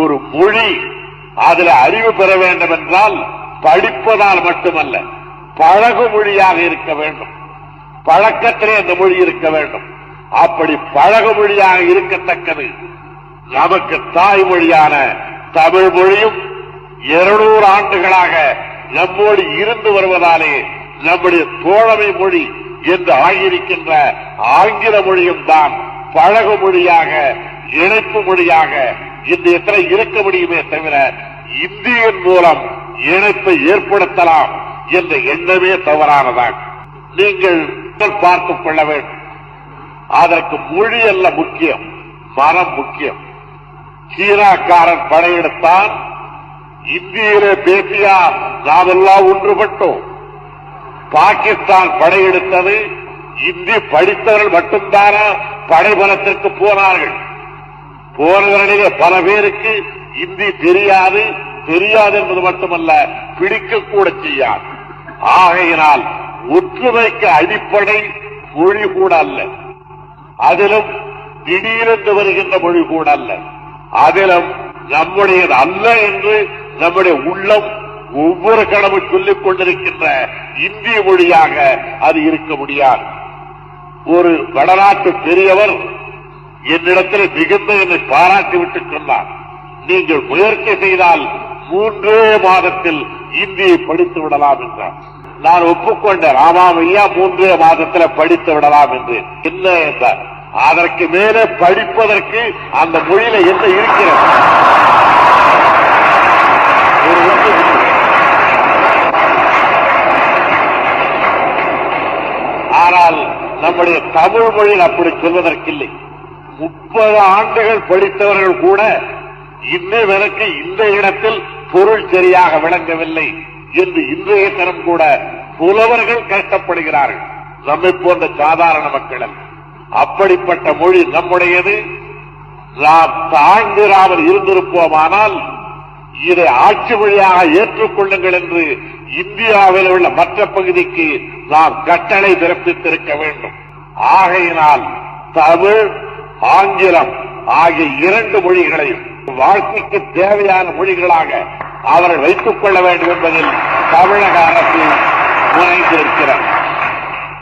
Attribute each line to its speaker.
Speaker 1: ஒரு மொழி அதுல அறிவு பெற வேண்டும் என்றால் படிப்பதால் மட்டுமல்ல பழகு மொழியாக இருக்க வேண்டும். பழக்கத்திலே அந்த மொழி இருக்க வேண்டும். அப்படி பழகு மொழியாக இருக்கத்தக்கது நமக்கு தாய்மொழியான தமிழ் மொழியும் இருநூறு ஆண்டுகளாக நம்மோடு இருந்து வருவதாலே நம்முடைய தோழமை மொழி என்று ஆகியிருக்கின்ற ஆங்கில மொழியும் தான் பழகு மொழியாக இணைப்பு மொழியாக இந்த எத்தனை இருக்க முடியுமே தவிர இந்தியன் மூலம் இணைப்பை ஏற்படுத்தலாம் என்ற எண்ணமே தவறானதான் நீங்கள் பார்த்துக் கொள்ள வேண்டும். அதற்கு மொழி அல்ல முக்கியம் மனம் முக்கியம். சீனாக்காரன் படையெடுத்தான் இந்தியிலே பேசியார் நாமெல்லாம் ஒன்றுபட்டோம். பாகிஸ்தான் படையெடுத்தது இந்தி படித்தவர்கள் மட்டும்தானா படைபலத்திற்கு போனார்கள். போனவர்களிலே பல பேருக்கு இந்தி தெரியாது தெரியாது என்பது மட்டுமல்ல பிடிக்கக்கூட செய்யாது. ஆகையினால் ஒற்றுமைக்கு அடிப்படை மொழி கூட அல்ல. அதிலும் திடீரென்று வருகின்ற மொழி கூட அல்ல. அதிலும் நம்முடையது அல்ல என்று நம்முடைய உள்ளம் ஒவ்வொரு கடமும் சொல்லிக் கொண்டிருக்கின்ற இந்திய மொழியாக அது இருக்க முடியாது. ஒரு வடநாட்டு பெரியவர் என்னிடத்தில் மிகுந்த என்னை பாராட்டிவிட்டு சொன்னார். நீங்கள் முயற்சி செய்தால் மூன்றே மாதத்தில் இந்தியை படித்து விடலாம் என்றார். நான் ஒப்புக்கொண்டேன் ஆமாம் ஐயா மூன்றே மாதத்தில் படித்து விடலாம் என்று. என்ன என்றார்? அதற்கு மேலே படிப்பதற்கு அந்த மொழியில என்ன இருக்கிறது? ஒரு ஆனால் நம்முடைய தமிழ் மொழியில் அப்படி சொல்வதற்கில்லை. முப்பது ஆண்டுகள் படித்தவர்கள் கூட இன்னை வரைக்கும் இந்த இடத்தில் பொருள் சரியாக விளங்கவில்லை என்று இன்றைய தினம் கூட புலவர்கள் கஷ்டப்படுகிறார்கள். நம்மை போன்ற சாதாரண மக்கள் அப்படிப்பட்ட மொழி நம்முடையது. நாம் தாழ்ந்திராமல் இருந்திருப்போமானால் இதை ஆட்சி மொழியாக ஏற்றுக்கொள்ளுங்கள் என்று இந்தியாவில் உள்ள மற்ற பகுதிக்கு நாம் கட்டளை பிறப்பித்திருக்க வேண்டும். ஆகையினால் தமிழ் ஆங்கிலம் ஆகிய இரண்டு மொழிகளையும் வாழ்க்கைக்கு தேவையான மொழிகளாக அவர்கள் வைத்துக் கொள்ள வேண்டும் என்பதில் தமிழக அரசு முனைந்திருக்கிறார்